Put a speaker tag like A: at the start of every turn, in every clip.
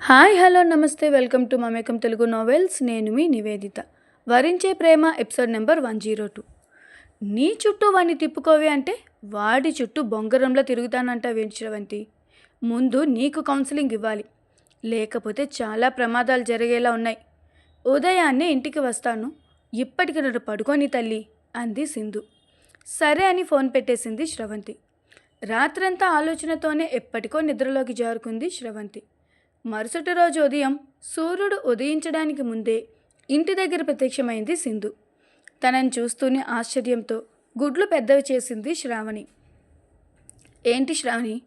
A: Hi hello నమస్తే welcome to Mamekam Telugu novels. నేను మీ నివేదిత. వరించే ప్రేమ episode number one zero two. నీ చుట్టూ వాడిని తిప్పుకోవి అంటే వాడి చుట్టూ బొంగరంలో తిరుగుతానంట వించవంతి ముందు నీకు కౌన్సిలింగ్ ఇవ్వాలి. లేకపోతే చాలా ప్రమాదాలు జరిగేలా ఉన్నాయి. ఉదయాన్నే ఇంటికి వస్తాను. ఇప్పటికి నన్ను పడుకొని తల్లి అంది సింధు. సరే అని ఫోన్ పెట్టేసింది శ్రవంతి. రాత్రంతా ఆలోచనతోనే ఎప్పటికో నిద్రలోకి జారుకుంది శ్రవంతి. మరుసటి రోజు ఉదయం సూర్యుడు ఉదయించడానికి ముందే ఇంటి దగ్గర ప్రత్యక్షమైంది సింధు. తనని చూస్తూనే ఆశ్చర్యంతో గుడ్లు పెద్దవి చేసింది శ్రావణి. ఏంటి శ్రావణి?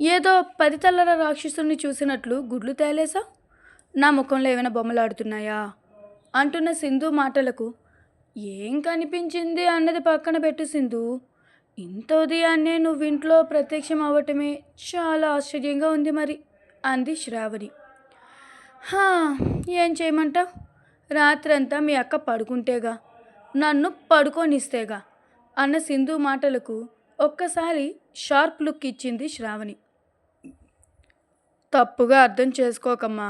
A: ఏదో పది తల్లర రాక్షసుని చూసినట్లు గుడ్లు తేలేసా నా ముఖంలో ఏమైనా బొమ్మలాడుతున్నాయా అంటున్న సింధు మాటలకు ఏం కనిపించింది అన్నది పక్కన పెట్టు సింధు. ఇంత ఉదయాన్నే నువ్వు ఇంట్లో ప్రత్యక్షం అవ్వటమే చాలా ఆశ్చర్యంగా ఉంది మరి. అంది శ్రావణి. హా ఏం చేయమంటావు? రాత్రంతా మీ అక్క పడుకుంటేగా నన్ను పడుకోనిస్తేగా అన్న సింధు మాటలకు ఒక్కసారి షార్ప్ లుక్ ఇచ్చింది శ్రావణి. తప్పుగా అర్థం చేసుకోకమ్మా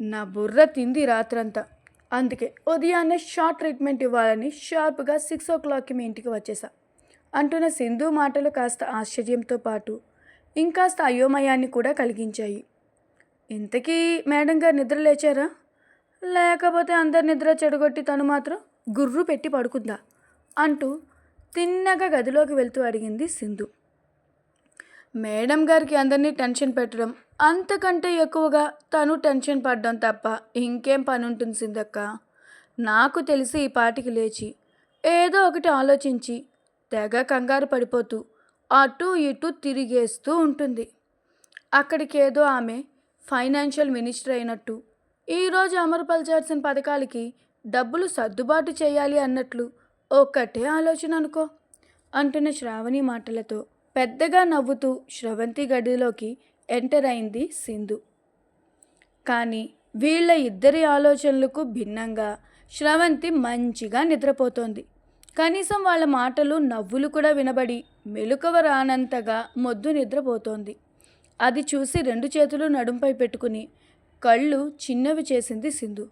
A: నా బుర్ర తింది రాత్రంతా. అందుకే ఉదయాన్నే షార్ట్ ట్రీట్మెంట్ ఇవ్వాలని షార్ప్గా సిక్స్ ఓ క్లాక్కి మీ ఇంటికి వచ్చేసా. అంటున్న సింధు మాటలు కాస్త ఆశ్చర్యంతో పాటు ఇంకాస్త అయోమయాన్ని కూడా కలిగించాయి. ఇంతకీ మేడం గారు నిద్ర లేచారా? లేకపోతే అందరి నిద్ర చెడగొట్టి తను మాత్రం గుర్రు పెట్టి పడుకుందా? అంటూ తిన్నగా గదిలోకి వెళ్తూ అడిగింది సింధు. మేడం గారికి అందరినీ టెన్షన్ పెట్టడం అంతకంటే ఎక్కువగా తను టెన్షన్ పడడం తప్ప ఇంకేం పని ఉంటుంది సింధక్క? నాకు తెలిసి ఈ పాటికి లేచి ఏదో ఒకటి ఆలోచించి తెగ కంగారు పడిపోతూ అటు ఇటు తిరిగేస్తూ ఉంటుంది. అక్కడికి ఏదో ఆమె ఫైనాన్షియల్ మినిస్టర్ అయినట్టు ఈరోజు అమలుపరచాల్సిన పథకాలకి డబ్బులు సర్దుబాటు చేయాలి అన్నట్లు ఒక్కటే ఆలోచన అనుకో అంటున్న శ్రావణి మాటలతో పెద్దగా నవ్వుతూ శ్రవంతి గడిలోకి ఎంటర్ అయింది సింధు. కానీ వీళ్ళ ఇద్దరి ఆలోచనలకు భిన్నంగా శ్రవంతి మంచిగా నిద్రపోతోంది. కనీసం వాళ్ళ మాటలు నవ్వులు కూడా వినబడి మెలకువ రానంతగా మొద్దు నిద్రపోతోంది. అది చూసి రెండు చేతులు నడుంపై పెట్టుకుని కళ్ళు చిన్నవి చేసింది సింధు.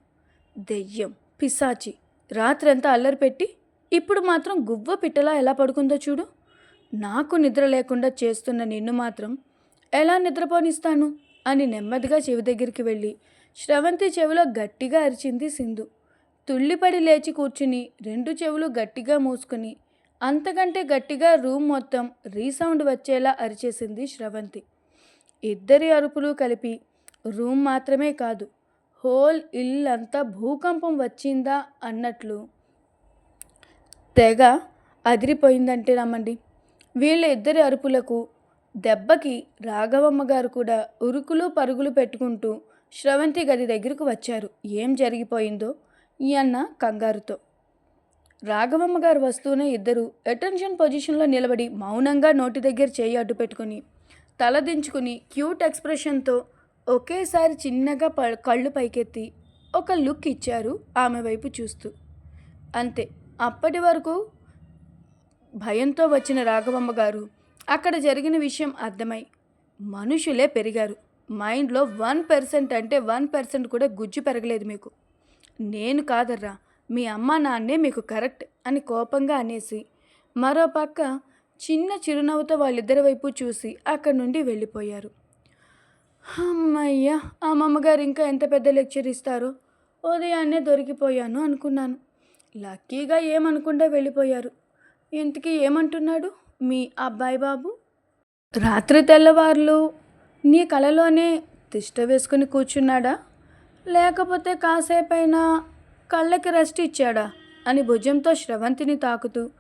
A: దెయ్యం పిశాచి రాత్రంతా అల్లరి పెట్టి ఇప్పుడు మాత్రం గువ్వ పిట్టలా ఎలా పడుకుందో చూడు. నాకు నిద్ర లేకుండా చేస్తున్న నిన్ను మాత్రం ఎలా నిద్రపోనిస్తాను? అని నెమ్మదిగా చెవి దగ్గరికి వెళ్ళి శ్రవంతి చెవిలో గట్టిగా అరిచింది సింధు. తుళ్ళిపడి లేచి కూర్చుని రెండు చెవులు గట్టిగా మూసుకుని అంతకంటే గట్టిగా రూమ్ మొత్తం రీసౌండ్ వచ్చేలా అరిచేసింది శ్రవంతి. ఇద్దరి అరుపులు కలిపి రూమ్ మాత్రమే కాదు హోల్ ఇల్లంతా భూకంపం వచ్చిందా అన్నట్లు. తెగ అదిరిపోయిందంటే రమ్మండి వీళ్ళ ఇద్దరి అరుపులకు దెబ్బకి రాఘవమ్మ గారు కూడా ఉరుకులు పరుగులు పెట్టుకుంటూ శ్రవంతి గది దగ్గరకు వచ్చారు. ఏం జరిగిపోయిందో ఈ అన్న కంగారుతో. రాఘవమ్మ గారు వస్తూనే ఇద్దరు అటెన్షన్ పొజిషన్లో నిలబడి మౌనంగా నోటి దగ్గర చేయి అడ్డు పెట్టుకుని తల దించుకుని క్యూట్ ఎక్స్ప్రెషన్తో ఒకేసారి చిన్నగా ప కళ్ళు పైకెత్తి ఒక లుక్ ఇచ్చారు ఆమె వైపు చూస్తూ. అంతే అప్పటి వరకు భయంతో వచ్చిన రాఘవమ్మ గారు అక్కడ జరిగిన విషయం అర్థమై మనుషులే పెరిగారు. మైండ్లో వన్ పర్సెంట్ అంటే వన్ పర్సెంట్ కూడా గుజ్జు పెరగలేదు మీకు. నేను కాదర్రా మీ అమ్మ నాన్నే మీకు కరెక్ట్ అని కోపంగా అనేసి మరో పక్క చిన్న చిరునవ్వుతో వాళ్ళిద్దరి వైపు చూసి అక్కడి నుండి వెళ్ళిపోయారు. అమ్మయ్యా అమ్మమ్మగారు ఇంకా ఎంత పెద్ద లెక్చర్ ఇస్తారో? ఉదయాన్నే దొరికిపోయాను అనుకున్నాను. లక్కీగా ఏమనుకుండా వెళ్ళిపోయారు. ఇంతకీ ఏమంటున్నాడు మీ అబ్బాయి బాబు? రాత్రి తెల్లవార్లు నీ కలలోనే తిష్ట వేసుకుని కూర్చున్నాడా? లేకపోతే కాసేపైనా కళ్ళకి రెస్ట్ ఇచ్చాడా? అని భుజంతో శ్రవంతిని తాకుతూ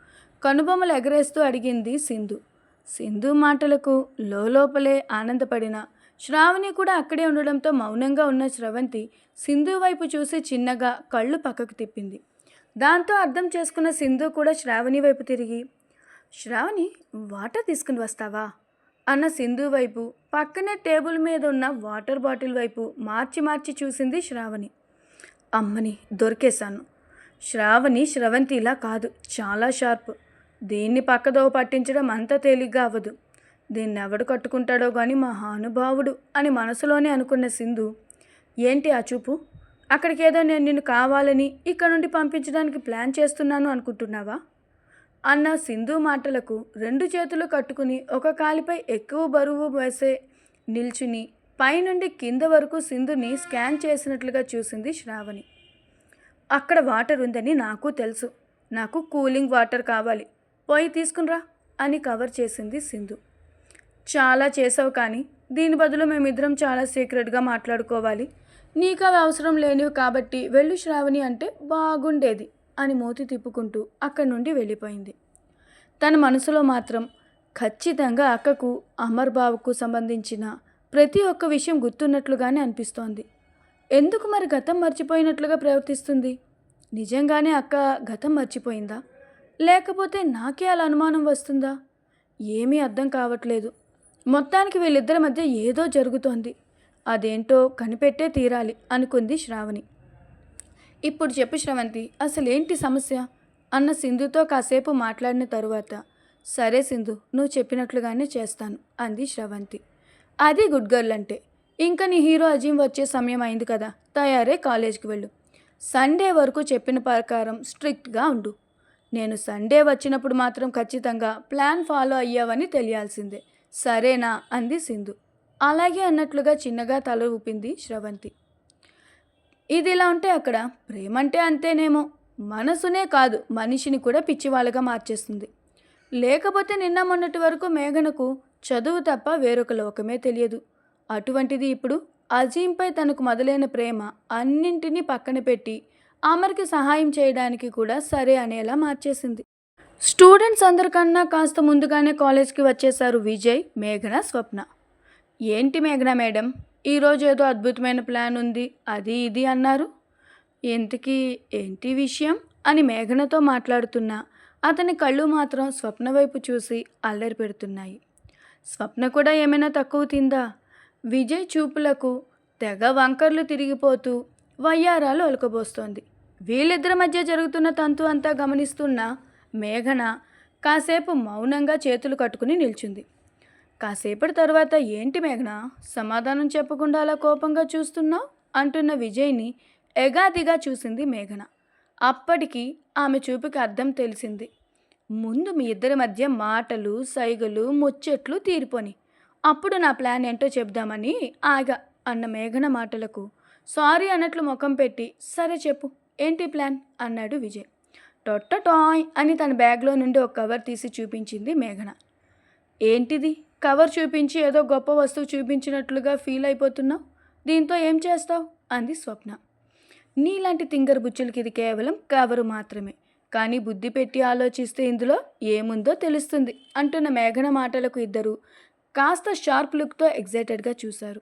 A: కనుబొమ్మలు ఎగరేస్తూ అడిగింది సింధు. సింధు మాటలకు లోపలే ఆనందపడిన. శ్రావణి కూడా అక్కడే ఉండడంతో మౌనంగా ఉన్న శ్రవంతి సింధు వైపు చూసి చిన్నగా కళ్ళు పక్కకు తిప్పింది. దాంతో అర్థం చేసుకున్న సింధు కూడా శ్రావణి వైపు తిరిగి శ్రావణి వాటర్ తీసుకుని వస్తావా? అన్న సింధు వైపు పక్కనే టేబుల్ మీద ఉన్న వాటర్ బాటిల్ వైపు మార్చి మార్చి చూసింది శ్రావణి. అమ్మని దొరికేశాను. శ్రావణి శ్రవంతిలా కాదు చాలా షార్ప్. దీన్ని పక్కదోవ పట్టించడం అంత తేలిగ్గా అవ్వదు. దీన్ని ఎవడు కట్టుకుంటాడో గాని మహానుభావుడు అని మనసులోనే అనుకున్న సింధు ఏంటి ఆ చూపు? అక్కడికేదో నేను నిన్ను కావాలని ఇక్కడ నుండి పంపించడానికి ప్లాన్ చేస్తున్నాను అనుకుంటున్నావా? అన్న సింధు మాటలకు రెండు చేతులు కట్టుకుని ఒక కాలిపై ఎక్కువ బరువు వేసే నిల్చుని పైనుండి కింద వరకు సింధుని స్కాన్ చేసినట్లుగా చూసింది శ్రావణి. అక్కడ వాటర్ ఉందని నాకు తెలుసు. నాకు కూలింగ్ వాటర్ కావాలి. పోయి తీసుకునిరా అని కవర్ చేసింది సింధు. చాలా చేసావు కానీ దీని బదులు మేమిద్దరం చాలా సీక్రెట్గా మాట్లాడుకోవాలి. నీకు అవి అవసరం లేనివి కాబట్టి వెళ్ళు శ్రావణి అంటే బాగుండేది. అని మూతి తిప్పుకుంటూ అక్కడి నుండి వెళ్ళిపోయింది. తన మనసులో మాత్రం ఖచ్చితంగా అక్కకు అమర్ బాబుకు సంబంధించిన ప్రతి ఒక్క విషయం గుర్తున్నట్లుగానే అనిపిస్తోంది. ఎందుకు మరి గతం మర్చిపోయినట్లుగా ప్రవర్తిస్తుంది? నిజంగానే అక్క గతం మర్చిపోయిందా? లేకపోతే నాకే అలా అనుమానం వస్తుందా? ఏమీ అర్థం కావట్లేదు. మొత్తానికి వీళ్ళిద్దరి మధ్య ఏదో జరుగుతోంది. అదేంటో కనిపెట్టే తీరాలి అనుకుంది శ్రావణి. ఇప్పుడు చెప్పు శ్రవంతి అసలేంటి సమస్య? అన్న సింధుతో కాసేపు మాట్లాడిన తరువాత సరే సింధు నువ్వు చెప్పినట్లుగానే చేస్తాను అంది శ్రవంతి. అది గుడ్ గర్ల్ అంటే ఇంకా నీ హీరో అజీం వచ్చే సమయం అయింది కదా తయారే కాలేజ్కి వెళ్ళు. సండే వరకు చెప్పిన ప్రకారం స్ట్రిక్ట్గా ఉండు. నేను సండే వచ్చినప్పుడు మాత్రం ఖచ్చితంగా ప్లాన్ ఫాలో అయ్యావని తెలియాల్సిందే. సరేనా? అంది సింధు. అలాగే అన్నట్లుగా చిన్నగా తల ఊపింది శ్రవంతి. ఇది ఇలా ఉంటే అక్కడ ప్రేమంటే అంతేనేమో మనసునే కాదు మనిషిని కూడా పిచ్చివాళ్ళగా మార్చేస్తుంది. లేకపోతే నిన్న మొన్నటి వరకు మేఘనకు చదువు తప్ప వేరొక లోకమే తెలియదు. అటువంటిది ఇప్పుడు అజీంపై తనకు మొదలైన ప్రేమ అన్నింటినీ పక్కన పెట్టి అమర్కి సహాయం చేయడానికి కూడా సరే అనేలా మార్చేసింది. స్టూడెంట్స్ అందరికన్నా కాస్త ముందుగానే కాలేజ్కి వచ్చేశారు విజయ్ మేఘన స్వప్న. ఏంటి మేఘన మేడం? ఈరోజు ఏదో అద్భుతమైన ప్లాన్ ఉంది. అది ఇది అన్నారు. ఇంతకీ ఏంటి విషయం? అని మేఘనతో మాట్లాడుతున్నా. అతని కళ్ళు మాత్రం స్వప్న వైపు చూసి అల్లరి పెడుతున్నాయి. స్వప్న కూడా ఏమైనా తక్కువ తిందా? విజయ్ చూపులకు తెగ వంకర్లు తిరిగిపోతూ వయ్యారాలు ఒలకబోస్తోంది. వీళ్ళిద్దరి మధ్య జరుగుతున్న తంతు అంతా గమనిస్తున్న మేఘన కాసేపు మౌనంగా చేతులు కట్టుకుని నిల్చుంది. కాసేపటి తర్వాత ఏంటి మేఘన? సమాధానం చెప్పకుండా అలా కోపంగా చూస్తున్నావు? అంటున్న విజయ్ని ఎగాదిగా చూసింది మేఘన. అప్పటికి ఆమె చూపుకి అర్థం తెలిసింది. ముందు మీ ఇద్దరి మధ్య మాటలు సైగలు ముచ్చట్లు తీరిపోని. అప్పుడు నా ప్లాన్ ఏంటో చెప్దామని ఆగా అన్న మేఘన మాటలకు. సారీ అన్నట్లు ముఖం పెట్టి సరే చెప్పు ఏంటి ప్లాన్? అన్నాడు విజయ్. టొట్ట టాయ్ అని తన బ్యాగ్లో నుండి ఒక కవర్ తీసి చూపించింది మేఘన. ఏంటిది? కవర్ చూపించి ఏదో గొప్ప వస్తువు చూపించినట్లుగా ఫీల్ అయిపోతున్నావు దీంతో ఏం చేస్తావు? అంది స్వప్న. నీలాంటి తింగర్ బుచ్చులకి ఇది కేవలం కవరు మాత్రమే. కానీ బుద్ధి పెట్టి ఆలోచిస్తే ఇందులో ఏముందో తెలుస్తుంది అంటున్న మేఘన మాటలకు ఇద్దరు కాస్త షార్ప్ లుక్తో ఎగ్జైటెడ్గా చూశారు.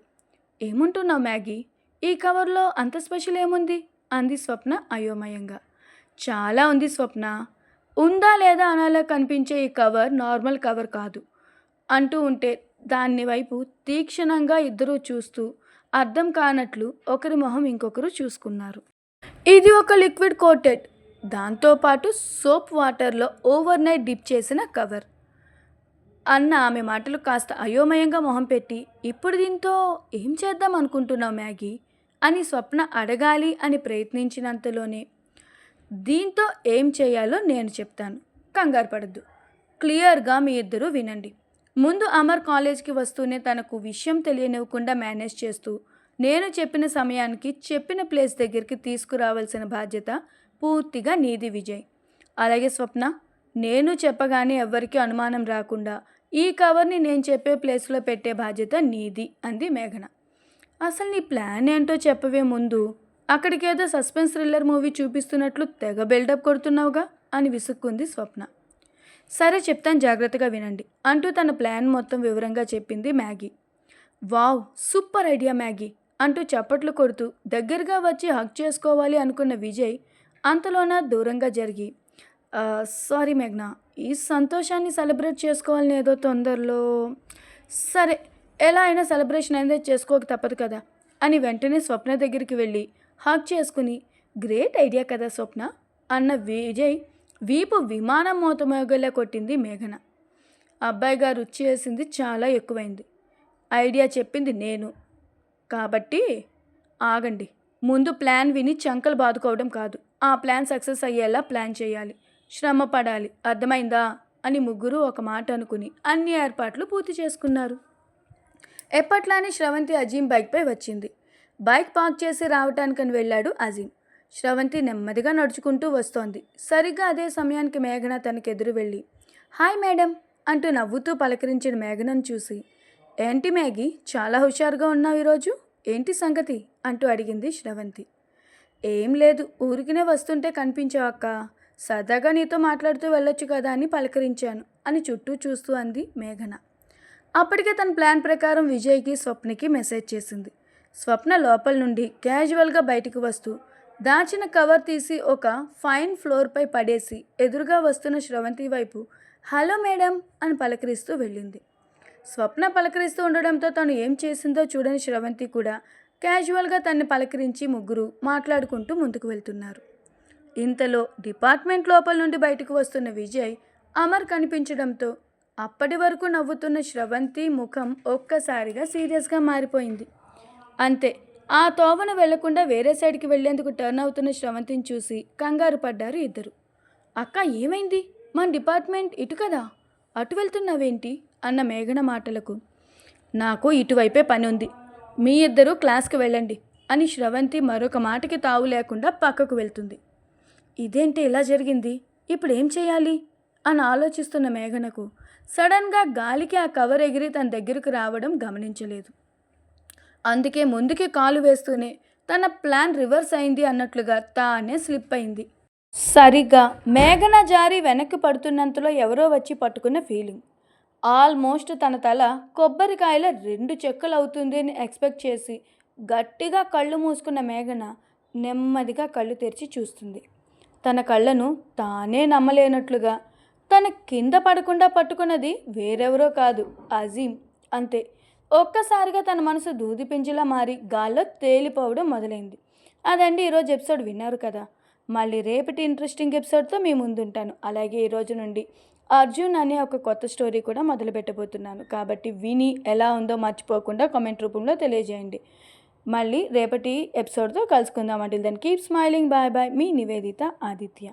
A: ఏముంటున్నావు మ్యాగీ? ఈ కవర్లో అంత స్పెషల్ ఏముంది? అంది స్వప్న అయోమయంగా. చాలా ఉంది స్వప్న. ఉందా లేదా అనాలా కనిపించే ఈ కవర్ నార్మల్ కవర్ కాదు. అంటూ ఉంటే దాన్ని వైపు తీక్షణంగా ఇద్దరూ చూస్తూ అర్థం కానట్లు ఒకరి మొహం ఇంకొకరు చూసుకున్నారు. ఇది ఒక లిక్విడ్ కోటెడ్. దాంతోపాటు సోప్ వాటర్లో ఓవర్ నైట్ డిప్ చేసిన కవర్. అన్న ఆమె మాటలు కాస్త అయోమయంగా మొహం పెట్టి ఇప్పుడు దీంతో ఏం చేద్దాం అనుకుంటున్నావు మ్యాగీ? అని స్వప్న అడగాలి అని ప్రయత్నించినంతలోనే దీంతో ఏం చేయాలో నేను చెప్తాను. కంగారు పడద్దు. క్లియర్గా మీ ఇద్దరూ వినండి. ముందు అమర్ కాలేజ్కి వస్తూనే తనకు విషయం తెలియనివ్వకుండా మేనేజ్ చేస్తూ నేను చెప్పిన సమయానికి చెప్పిన ప్లేస్ దగ్గరికి తీసుకురావాల్సిన బాధ్యత పూర్తిగా నీది విజయ్. అలాగే స్వప్న నేను చెప్పగానే ఎవ్వరికీ అనుమానం రాకుండా ఈ కవర్ని నేను చెప్పే ప్లేస్లో పెట్టే బాధ్యత నీది అంది మేఘన. అసలు నీ ప్లాన్ ఏంటో చెప్పవే ముందు అక్కడికేదో సస్పెన్స్ థ్రిల్లర్ మూవీ చూపిస్తున్నట్లు తెగ బిల్డప్ కొడుతున్నావుగా అని విసుక్కుంది స్వప్న. సరే చెప్తాను జాగ్రత్తగా వినండి. అంటూ తన ప్లాన్ మొత్తం వివరంగా చెప్పింది Maggie. Wow super idea Maggie అంటూ చప్పట్లు కొడుతూ దగ్గరగా వచ్చి హక్ చేసుకోవాలి అనుకున్న విజయ్ అంతలోన దూరంగా జరిగి సారీ మేఘ్నా ఈ సంతోషాన్ని సెలబ్రేట్ చేసుకోవాలని ఏదో తొందరలో సరే ఎలా అయినా సెలబ్రేషన్ అయితే చేసుకోక తప్పదు కదా అని వెంటనే స్వప్న దగ్గరికి వెళ్ళి హక్ చేసుకుని గ్రేట్ ఐడియా కదా స్వప్న అన్న విజయ్ వీపు విమానం మోతమోగేలా కొట్టింది మేఘన. అబ్బాయి గారు రుచి వేసింది చాలా ఎక్కువైంది. ఐడియా చెప్పింది నేను. కాబట్టి ఆగండి. ముందు ప్లాన్ విని చంకలు బాదుకోవడం కాదు. ఆ ప్లాన్ సక్సెస్ అయ్యేలా ప్లాన్ చేయాలి. శ్రమ పడాలి. అర్థమైందా? అని ముగ్గురు ఒక మాట అనుకుని అన్ని ఏర్పాట్లు పూర్తి చేసుకున్నారు. ఎప్పట్లానే శ్రవంతి అజీం బైక్పై వచ్చింది. బైక్ పార్క్ చేసి రావటానికని వెళ్ళాడు అజీం శ్రవంతి నెమ్మదిగా నడుచుకుంటూ వస్తోంది. సరిగ్గా అదే సమయానికి మేఘన తనకెదురు వెళ్ళి హాయ్ మేడం అంటూ నవ్వుతూ పలకరించిన మేఘనను చూసి ఏంటి మేఘి చాలా హుషారుగా ఉన్నావు ఈరోజు? ఏంటి సంగతి? అంటూ అడిగింది శ్రవంతి. ఏం లేదు ఊరికినే వస్తుంటే కనిపించావక్క సరదాగా నీతో మాట్లాడుతూ వెళ్ళొచ్చు కదా అని పలకరించాను అని చుట్టూ చూస్తూ అంది మేఘన. అప్పటికే తన ప్లాన్ ప్రకారం విజయ్కి స్వప్నకి మెసేజ్ చేసింది. స్వప్న లోపల నుండి క్యాజువల్గా బయటికి వస్తూ దాచిన కవర్ తీసి ఒక ఫైన్ ఫ్లోర్పై పడేసి ఎదురుగా వస్తున్న శ్రవంతి వైపు హలో మేడం అని పలకరిస్తూ వెళ్ళింది. స్వప్న పలకరిస్తూ ఉండడంతో తను ఏం చేసిందో చూడని శ్రవంతి కూడా క్యాజువల్గా తన్ని పలకరించి ముగ్గురు మాట్లాడుకుంటూ ముందుకు వెళ్తున్నారు. ఇంతలో డిపార్ట్మెంట్ లోపల నుండి బయటకు వస్తున్న విజయ్ అమర్ కనిపించడంతో అప్పటి వరకు నవ్వుతున్న శ్రవంతి ముఖం ఒక్కసారిగా సీరియస్గా మారిపోయింది. అంతే ఆ తోవన వెళ్ళకుండా వేరే సైడ్కి వెళ్ళేందుకు టర్న్ అవుతున్న శ్రవంతిని చూసి కంగారు పడ్డారు ఇద్దరు. అక్క ఏమైంది? మన డిపార్ట్మెంట్ ఇటు కదా? అటు వెళ్తున్నావేంటి? అన్న మేఘన మాటలకు. నాకు ఇటువైపే పని ఉంది. మీ ఇద్దరు క్లాస్కి వెళ్ళండి అని శ్రవంతి మరొక మాటకి తావు లేకుండా పక్కకు వెళ్తుంది. ఇదేంటి ఇలా జరిగింది? ఇప్పుడు ఏం చేయాలి? అని ఆలోచిస్తున్న మేఘనకు సడన్గా గాలికి ఆ కవర్ ఎగిరి తన దగ్గరకు రావడం గమనించలేదు. అందుకే ముందుకి కాలు వేస్తూనే తన ప్లాన్ రివర్స్ అయింది అన్నట్లుగా తానే స్లిప్ అయింది. సరిగ్గా మేఘన జారి వెనక్కి పడుతున్నంతలో ఎవరో వచ్చి పట్టుకున్న ఫీలింగ్. ఆల్మోస్ట్ తన తల కొబ్బరికాయల రెండు చెక్కలు అవుతుంది అని ఎక్స్పెక్ట్ చేసి గట్టిగా కళ్ళు మూసుకున్న మేఘన నెమ్మదిగా కళ్ళు తెరిచి చూస్తుంది. తన కళ్ళను తానే నమ్మలేనట్లుగా తన కింద పడకుండా పట్టుకున్నది వేరెవరో కాదు అజీం అంతే. ఒక్కసారిగా తన మనసు దూదిపించిలా మారి గాల్లో తేలిపోవడం మొదలైంది. అదండి ఈరోజు ఎపిసోడ్ విన్నారు కదా. మళ్ళీ రేపటి ఇంట్రెస్టింగ్ ఎపిసోడ్తో మీ ముందుంటాను. అలాగే ఈరోజు నుండి అర్జున్ అనే ఒక కొత్త స్టోరీ కూడా మొదలు పెట్టబోతున్నాను. కాబట్టి విని ఎలా ఉందో మర్చిపోకుండా కామెంట్ రూపంలో తెలియజేయండి. మళ్ళీ రేపటి ఎపిసోడ్తో కలుసుకుందాం. అంటే దాన్ని కీప్ స్మైలింగ్. Bye bye. మీ నివేదిత ఆదిత్య.